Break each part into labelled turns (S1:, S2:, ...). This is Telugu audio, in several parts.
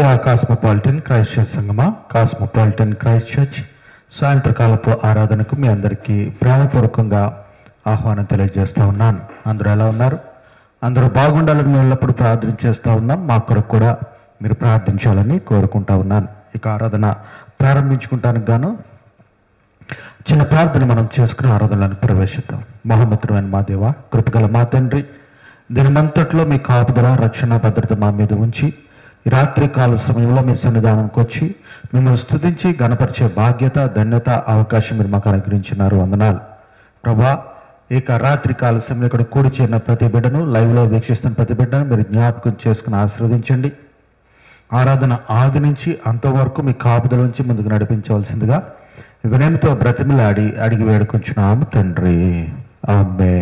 S1: ప్రియా కాస్మోపాలిటన్ క్రైస్ట్ చర్చ్ సంగమా? Cosmopolitan Christ church. సాయంత్రకాలపు ఆరాధనకు మీ అందరికీ ప్రేమపూర్వకంగా ఆహ్వానం తెలియజేస్తూ ఉన్నాను. అందరూ ఎలా ఉన్నారు? అందరూ బాగుండాలని మేము ఎల్లప్పుడూ ప్రార్థన చేస్తూ ఉన్నాం. మా కొరకు కూడా మీరు ప్రార్థించాలని కోరుకుంటా ఉన్నాను. ఇక ఆరాధన ప్రారంభించుకుంటానికి గాను చిన్న ప్రార్థన మనం చేసుకుని ఆరాధనలను ప్రవేశిద్దాం. మహోన్నతమైన మా దేవ కృపగల మా తండ్రి దీనిమంతట్లో మీ కాపుదల రక్షణ భద్రత మా మీద ఉంచి ఈ రాత్రి కాల సమయంలో మీ సన్నిధానంకి వచ్చి మిమ్మల్ని స్థుతించి గణపరిచే బాధ్యత ధన్యత అవకాశం మీరు మాకు అనుగ్రహించినారు. వందనాలు. ప్రభా ఇక రాత్రి కాల సమయంలో ఇక్కడ కూడి చేరిన ప్రతి బిడ్డను లైవ్లో వీక్షిస్తున్న ప్రతి బిడ్డను మీరు జ్ఞాపకం చేసుకుని ఆశీర్వదించండి. ఆరాధన ఆది నుంచి అంతవరకు మీ కాపుదల నుంచి ముందుకు నడిపించవలసిందిగా వినయంతో బ్రతిమిలాడి అడిగి వేడుకుంటున్నాము తండ్రి. ఆమె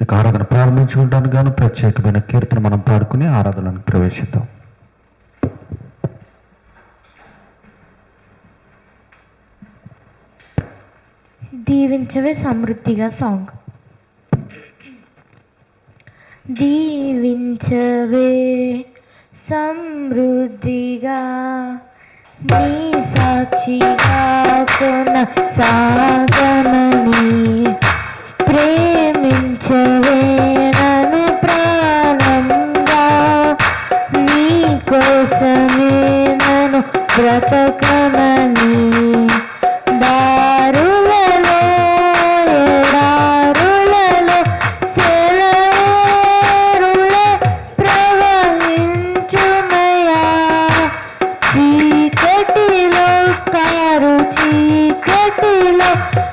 S1: ఇక ఆరాధన ప్రారంభించుకుంటాను గాను ప్రత్యేకమైన కీర్తన మనం పాడుకుని ఆరాధనకు ప్రవేశిద్దాం.
S2: దీవించవే సమృద్ధిగా సాంగ్. దీవించవే సమృద్ధిగా నీ సాక్షిగా కొన Yeah.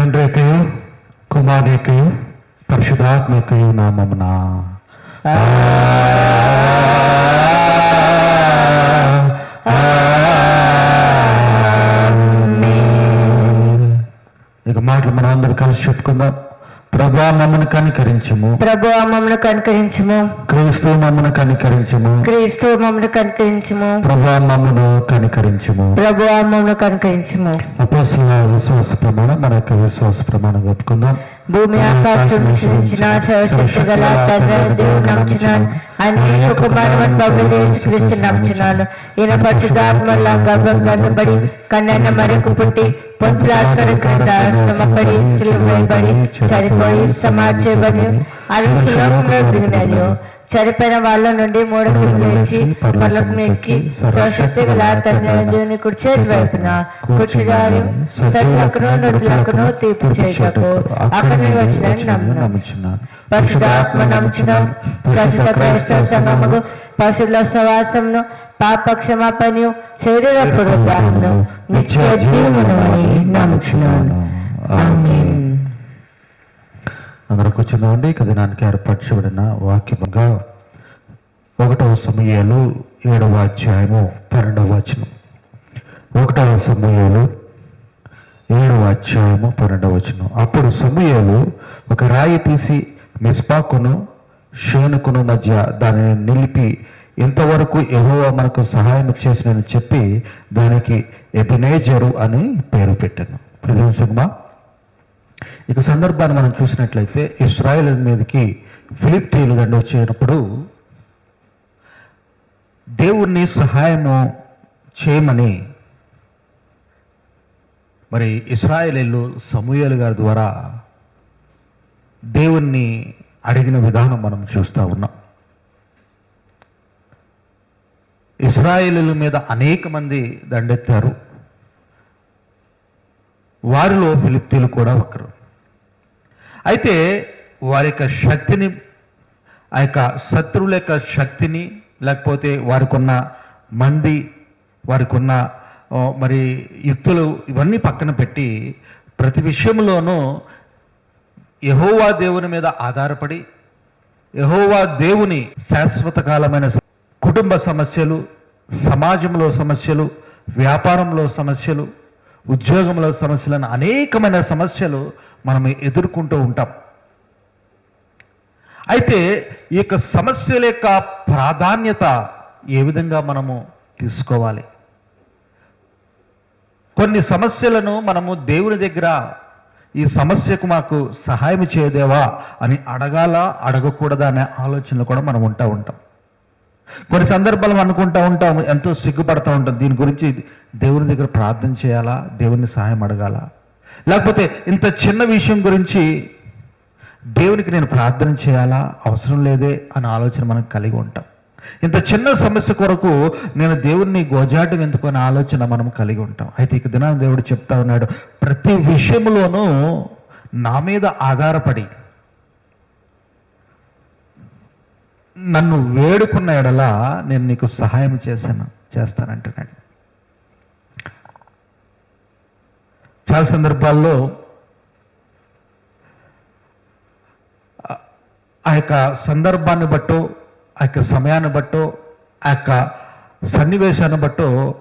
S1: తండ్రికయు కుమారుకయు పరిశుధాత్మకయు నామమున. ఇక మాటలు మనందరూ కలిసి చెప్పుకుందాం. ప్రభా మమ్మల్ని కనికరించము.
S2: ప్రభు మమ్మల్ని కనుకరించుము.
S1: క్రీస్తు మమ్మల్ని కనికరించము.
S2: క్రీస్తు మమ్మల్ని కనుకరించుము.
S1: ప్రభా మమ్మను కనికరించము.
S2: ప్రభు మమ్మల్ని కనుకరించుము.
S1: విశ్వాస ప్రమాణం మన యొక్క విశ్వాస ప్రమాణం చెప్పుకుందాం.
S2: భూమి ఆకాశం సృష్టించిన సర్వశక్తి గల తండ్రి దేవుడు నమ్ముచున్నాను ఆయన కుమారుడు ప్రభు యేసుక్రీస్తు నమ్ముచున్నాను ఈయన పరిశుద్ధాత్మల గర్భం గర్భపడి కన్నైన మరకు పుట్టి పొంతులాత్మల క్రింద శ్రమపడి సిలువబడి చనిపోయి సమాజబడి అనుశులోకంలో దిగినారు చనిపోయిన వాళ్ళ నుండి మూడకు లేచి పర్లకు ఎక్కి గల తండ్రి దేవుని వైపున కూర్చున్నారు సర్వకును నటులకును తీర్పు చేయటకు అక్కడి వచ్చిన నమ్ముచున్నాం. క్రైస్తవ పశువుల సవాసమును పాప క్షమాపణను శరీర పురోగ్రాహమును నిత్య నమ్ముచున్నాను. ఆమేన్.
S1: అందరూ కూర్చున్నామండి. ఇక దినానికి ఏర్పరచబడిన వాక్యముగా ఒకటవ సమయాలు ఏడవ అధ్యాయము పన్నెండవ వచనం. ఒకటవ సమయాలు ఏడవ అధ్యాయము పన్నెండవ వచనం. అప్పుడు సమయాలు ఒక రాయి తీసి మిస్పాకును షేనుకును మధ్య దానిని నిలిపి ఇంతవరకు యెహోవా మనకు సహాయం చేసినని చెప్పి దానికి ఎబినేజరు అని పేరు పెట్టాను. ప్రజల సినిమా ఇక సందర్భాన్ని మనం చూసినట్లయితే ఇస్రాయల్ మీదకి ఫిలిప్టీలు దండ వచ్చినప్పుడు దేవుణ్ణి సహాయము చేయమని మరి ఇస్రాయలీలు సమూయేలు గారి ద్వారా దేవుణ్ణి అడిగిన విధానం మనం చూస్తూ ఉన్నాం. ఇస్రాయేలీల మీద అనేక మంది దండెత్తారు. వారిలో ఫిలిప్తీలు కూడా ఒకరు. అయితే వారి యొక్క శక్తిని ఆ యొక్క శత్రువుల యొక్క శక్తిని లేకపోతే వారికి ఉన్న మంది వారికి ఉన్న మరి యుక్తులు ఇవన్నీ పక్కన పెట్టి ప్రతి విషయంలోనూ యహోవా దేవుని మీద ఆధారపడి యహోవా దేవుని శాశ్వత కాలమైన కుటుంబ సమస్యలు సమాజంలో సమస్యలు వ్యాపారంలో సమస్యలు ఉద్యోగంలో సమస్యలను అనేకమైన సమస్యలు మనం ఎదుర్కొంటూ ఉంటాం. అయితే ఈ యొక్క సమస్యల యొక్క ప్రాధాన్యత ఏ విధంగా మనము తీసుకోవాలి? కొన్ని సమస్యలను మనము దేవుని దగ్గర ఈ సమస్యకు మాకు సహాయం చేయదేవా అని అడగాల అడగకూడదా అనే ఆలోచనలు కూడా మనం ఉంటా ఉంటాం. కొన్ని సందర్భాలు అనుకుంటూ అనుకుంటా ఉంటాం ఎంతో సిగ్గుపడతా ఉంటాం. దీని గురించి దేవుని దగ్గర ప్రార్థన చేయాలా? దేవుని సహాయం అడగాల? లేకపోతే ఇంత చిన్న విషయం గురించి దేవునికి నేను ప్రార్థన చేయాలా? అవసరం లేదే అనే ఆలోచన మనం కలిగి ఉంటాం. ఇంత చిన్న సమస్య కొరకు నేను దేవుణ్ణి గోజాటం ఎందుకు అనే ఆలోచన మనం కలిగి ఉంటాం. అయితే ఇక దినాన్ని దేవుడు చెప్తా ఉన్నాడు ప్రతి విషయంలోనూ నా మీద ఆధారపడి నన్ను వేడుకున్న ఎడల నేను నీకు సహాయం చేశాను చేస్తానంటున్నాడు. చాలా సందర్భాల్లో ఆ- ఆ యొక్క సందర్భాన్ని బట్టో ఆ యొక్క సమయాన్ని బట్టో ఆ యొక్క సన్నివేశాన్ని బట్టో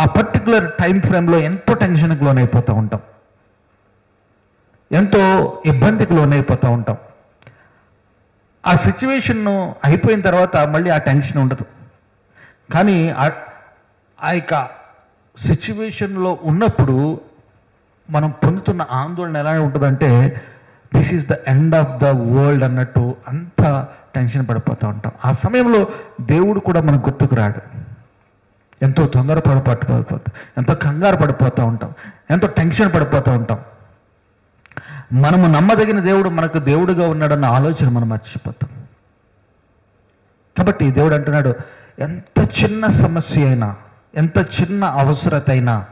S1: ఆ పర్టికులర్ టైం ఫ్రేమ్లో ఎంతో టెన్షన్కి లోనైపోతూ ఉంటాం. ఎంతో ఇబ్బందికి లోనైపోతూ ఉంటాం. ఆ సిచ్యువేషన్ అయిపోయిన తర్వాత మళ్ళీ ఆ టెన్షన్ ఉండదు. కానీ ఆ- ఆ యొక్క సిచ్యువేషన్లో ఉన్నప్పుడు మనం పొందుతున్న ఆందోళన ఎలా ఉంటుందంటే this is the end of the world అన్నట్టు అంత టెన్షన్ పడిపోతూ ఉంటాం. ఆ సమయంలో దేవుడు కూడా మనకు గుర్తుకు రాడు. ఎంతో తొందర పడిపోతూ పడిపోతాం ఎంతో కంగారు పడిపోతూ ఉంటాం. ఎంతో టెన్షన్ పడిపోతూ ఉంటాం. మనము నమ్మదగిన దేవుడు మనకు దేవుడుగా ఉన్నాడన్న ఆలోచన మనం మర్చిపోతాం. కాబట్టి దేవుడు అంటున్నాడు ఎంత చిన్న సమస్య అయినా ఎంత చిన్న అవసరత అయినా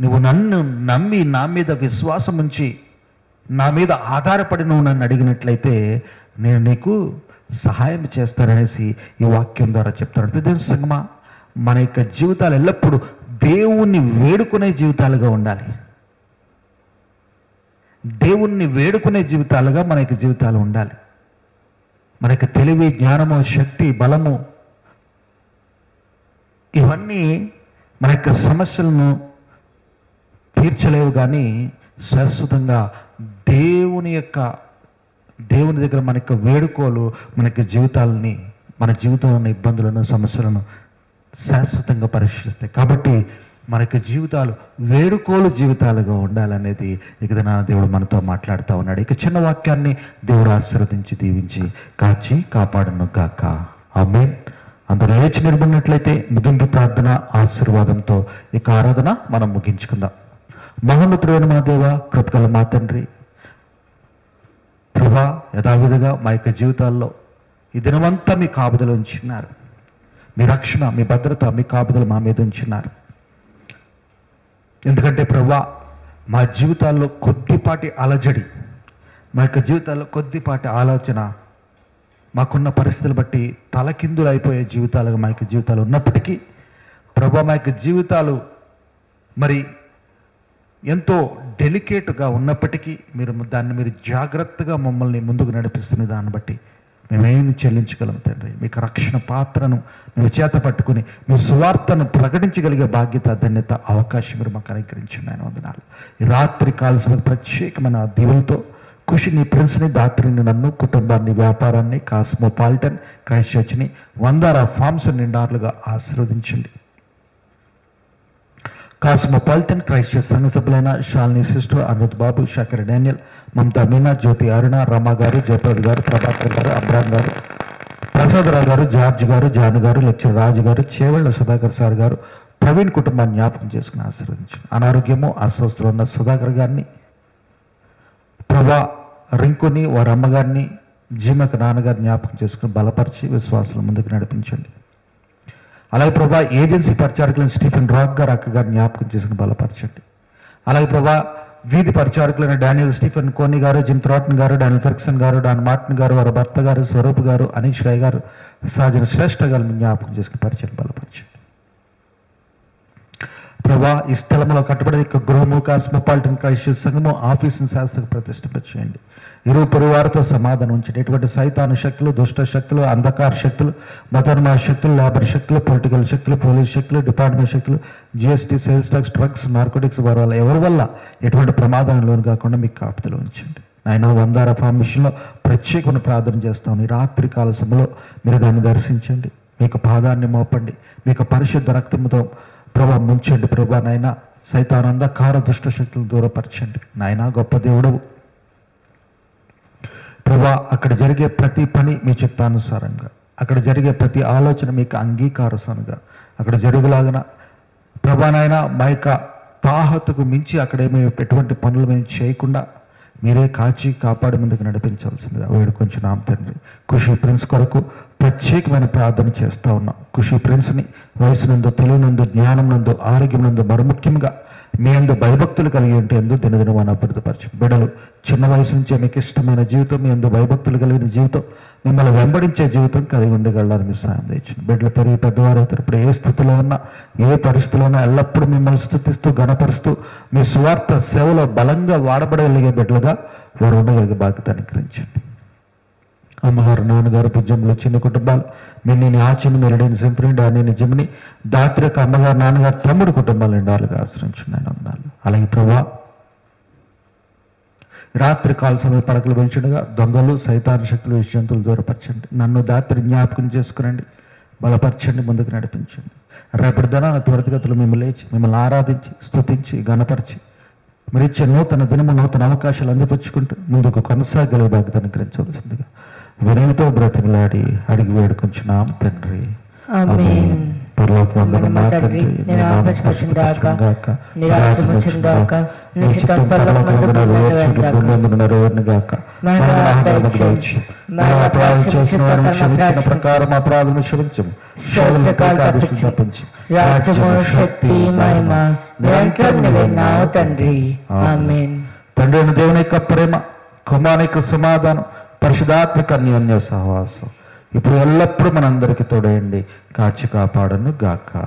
S1: నువ్వు నన్ను నమ్మి నా మీద విశ్వాసం ఉంచి నా మీద ఆధారపడి నువ్వు నన్ను అడిగినట్లయితే నేను నీకు సహాయం చేస్తాననేసి ఈ వాక్యం ద్వారా చెప్తాను ప్రదేశ సంగమా మన యొక్క జీవితాలు ఎల్లప్పుడూ దేవుణ్ణి వేడుకునే జీవితాలుగా ఉండాలి. దేవుణ్ణి వేడుకునే జీవితాలుగా మనకి జీవితాలు ఉండాలి. మనకి తెలివి జ్ఞానము శక్తి బలము ఇవన్నీ మన యొక్క సమస్యలను తీర్చలేవు కానీ శాశ్వతంగా దేవుని యొక్క దేవుని దగ్గర మన యొక్క వేడుకోలు మన యొక్క జీవితాలని మన జీవితంలో ఉన్న ఇబ్బందులను సమస్యలను శాశ్వతంగా పరిశీలిస్తాయి. కాబట్టి మన యొక్క జీవితాలు వేడుకోలు జీవితాలుగా ఉండాలనేది ఇక నా దేవుడు మనతో మాట్లాడుతూ ఉన్నాడు. ఇక చిన్న వాక్యాన్ని దేవుడు ఆశీర్వదించి దీవించి కాచి కాపాడను గాక. ఆమె అందరూ లేచి నిలబడినట్లయితే ముగింపు ప్రార్థన ఆశీర్వాదంతో ఇక ఆరాధన మనం ముగించుకుందాం. మహోన్నతుడైన మా దేవ కృపగల మా తండ్రి ప్రభా యథావిధిగా మా యొక్క జీవితాల్లో ఈ దినమంతా మీ కాపుదలు ఉంచున్నారు. మీ రక్షణ మీ భద్రత మీ కాపుదలు మా మీద ఉంచున్నారు. ఎందుకంటే ప్రభా మా జీవితాల్లో కొద్దిపాటి అలజడి మా యొక్క జీవితాల్లో కొద్దిపాటి ఆలోచన మాకున్న పరిస్థితులు బట్టి తలకిందులు అయిపోయే జీవితాలుగా మా యొక్క జీవితాలు ఉన్నప్పటికీ ప్రభా మా యొక్క జీవితాలు మరి ఎంతో డెలికేట్గా ఉన్నప్పటికీ మీరు దాన్ని మీరు జాగ్రత్తగా మమ్మల్ని ముందుకు నడిపిస్తున్న దాన్ని బట్టి మేమేమి చెల్లించగలం తండ్రి? మీకు రక్షణ పాత్రను మేము చేత పట్టుకుని మీ సువార్తను ప్రకటించగలిగే బాధ్యత ధన్యత అవకాశం మీరు మాకు అనుగ్రహించండి ఆయన వందనాలు. ఈ రాత్రి కాల్సిన ప్రత్యేకమైన దీవులతో కృషి నీ ప్రిన్స్ని దాత్రిని నన్ను కుటుంబాన్ని వ్యాపారాన్ని కాస్మోపాలిటన్ క్రైస్ట్ చర్చ్ని వందార ఫార్మ్స్ నిండారులుగా ఆశీర్వదించండి. కాస్మోపాలిటన్ క్రైస్ట్ సంఘ సభ్యులైన షాలిని సిస్టర్ అమిత్ బాబు శంకర్ డానియల్ మమతా మీనా జ్యోతి అరుణ రమ గారు జయప్రద్ గారు ప్రభాకర్ గారు అబ్రామ్ గారు ప్రసాదరావు గారు జార్జ్ గారు జాను గారు లెక్చర్ రాజు గారు చేవళ్ళ సుధాకర్ సార్ గారు ప్రవీణ్ కుటుంబాన్ని జ్ఞాపకం చేసుకుని ఆశీర్వదించండి అనారోగ్యము అస్వస్థలు ఉన్న సుధాకర్ గారిని ప్రభా రింకుని వారి అమ్మగారిని జీమక నాన్నగారు జ్ఞాపకం చేసుకుని బలపరిచి విశ్వాసం ముందుకు నడిపించండి. అలాగే ప్రభా ఏజెన్సీ పరిచారకులను స్టీఫెన్ రాక్ గారు అక్క జ్ఞాపకం చేసుకుని బలపరచండి. అలాగే ప్రభా వీధి పరిచారకులైన డానియల్ స్టీఫెన్ కోని గారు జిమ్ త్రాటన్ గారు డానియల్ ఫెర్క్సన్ గారు డాన్ మార్టిన్ గారు వారి భర్త గారు స్వరూప్ గారు అనీష్ రాయ్ గారు సహజన శ్రేష్ఠ గారు జ్ఞాపకం చేసుకుని పరిచయం బలపడి ప్రభా ఈ స్థలంలో కట్టుబడి యొక్క గృహము కాస్మోపాలిటన్ క్రైస్ట్ సంఘము ఆఫీసును శాస్త్రకు ప్రతిష్ఠింపచేయండి ఇరు పొరువారితో సమాధానం ఉంచండి. ఎటువంటి సైతాను శక్తులు దుష్ట శక్తులు అంధకార శక్తులు మతర్మా శక్తులు లేబర్ శక్తులు పొలిటికల్ శక్తులు పోలీస్ శక్తులు డిపార్ట్మెంట్ శక్తులు GST sales tax drugs narcotics వారి వల్ల ఎవరి వల్ల ఎటువంటి ప్రమాదం లోను కాకుండా మీకు కాపుతలు ఉంచండి. ఆయన వందార ఫామ్ మిషన్లో ప్రత్యేకమైన ప్రార్థన చేస్తాం. ఈ రాత్రి కాల సమయంలో మీరు దాన్ని దర్శించండి. మీకు పాదాన్ని మోపండి. మీకు పరిశుద్ధ రక్తంతో ప్రభా ముంచండి ప్రభా నాయన. సైతానంద కార దుష్ట శక్తులు దూరపరచండి. నాయన గొప్ప దేవుడవు. ప్రభా అక్కడ జరిగే ప్రతి పని మీ చిత్తానుసారంగా. అక్కడ జరిగే ప్రతి ఆలోచన మీకు అంగీకారసనుగా. అక్కడ జరుగులాగన ప్రభా నాయన మా యొక్క తాహతుకు మించి అక్కడ మేము ఎటువంటి పనులు మేము చేయకుండా మీరే కాచి కాపాడి ముందుకు నడిపించాల్సిందిగా వేడుకొంచు నామ తండ్రి. ఖుషి ప్రిన్స్ కొరకు ప్రత్యేకమైన ప్రార్థన చేస్తా ఉన్నాం. ఖుషి ప్రిన్స్ని వయసునందు తెలియనందు జ్ఞానం నందు ఆరోగ్యం నందు మరి ముఖ్యంగా మీ అందు భయభక్తులు కలిగి ఉంటే ఎందు దినదినమాన అభివృద్ధిపరచు బిడ్డలు చిన్న వయసు నుంచే మీకు ఇష్టమైన జీవితం మీ అందు భయభక్తులు కలిగిన జీవితం మిమ్మల్ని వెంబడించే జీవితం కలిగి ఉండగలరని మీ సాయం తెచ్చింది బిడ్డలు పెరిగి పెద్దవారు అవుతారు. ఇప్పుడు ఏ స్థితిలో ఉన్నా ఏ పరిస్థితిలో ఉన్నా ఎల్లప్పుడూ మిమ్మల్ని స్థుతిస్తూ గణపరుస్తూ మీ స్వార్థ సేవలో బలంగా వాడబడగలిగే బిడ్డలుగా వారు ఉండగలిగే బాధ్యత అనుగ్రహించండి. అమ్మగారు నాన్నగారు భుజంలో చిన్న కుటుంబాలు మీ నేను ఆచని నేను సింఫనీ నేను జమిని దాత్రిక అమ్మగారు నాన్నగారు తమ్ముడు కుటుంబాలు ఎండాలుగా ఆశ్రయించున్నాను అన్నాను అలాగే ప్రభా రాత్రి కాల సమయ పడకలు పెంచుండగా దొంగలు సైతాన్ శక్తులు విషయంతులు దూరపరచండి. నన్ను దాత్రి జ్ఞాపకం చేసుకునండి బలపరచండి ముందుకు నడిపించండి. రేపటి దినాన త్వరితగతులు మేము లేచి మిమ్మల్ని ఆరాధించి స్తుతించి గణపరిచి మరిచ్చే నూతన దినము నూతన అవకాశాలు అందిపుచ్చుకుంటూ ముందుకు కొనసాగలే బాధ్యత అనుగ్రహించవలసిందిగా వినయంతో బ్రతిమలాడి అడిగి వేడుకొంచున్నాం తండ్రి.
S2: తండ్రి,
S1: తండ్రి,
S2: అపరాధం తప్పించి శక్తి మహిమ నిరంతరం ఆమేన్.
S1: దేవుని యొక్క ప్రేమ యొక్క సమాధానం పరిశుధాత్మక అన్యోన్య సహవాసం. ఇప్పుడు ఎల్లప్పుడూ మనందరికీ తోడయండి. కాచి కాపాడను గాక.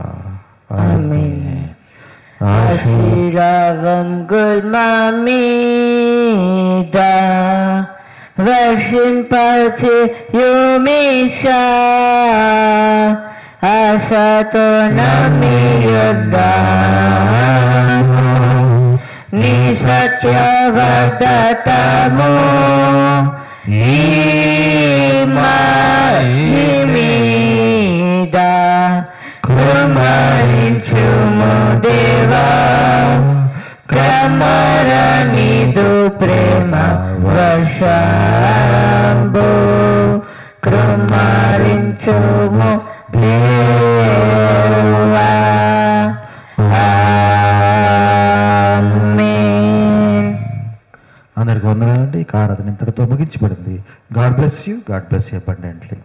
S2: సత్యవదతము ఈ మహిమీ మీద కుమరించుము దేవా క్రమరనిదు ప్రేమ వర్షంబు
S1: అందరికి వందనాలండి ఈ ఆరాధన ఇంతటితో ముగించబడింది. God bless you. God bless you abundantly.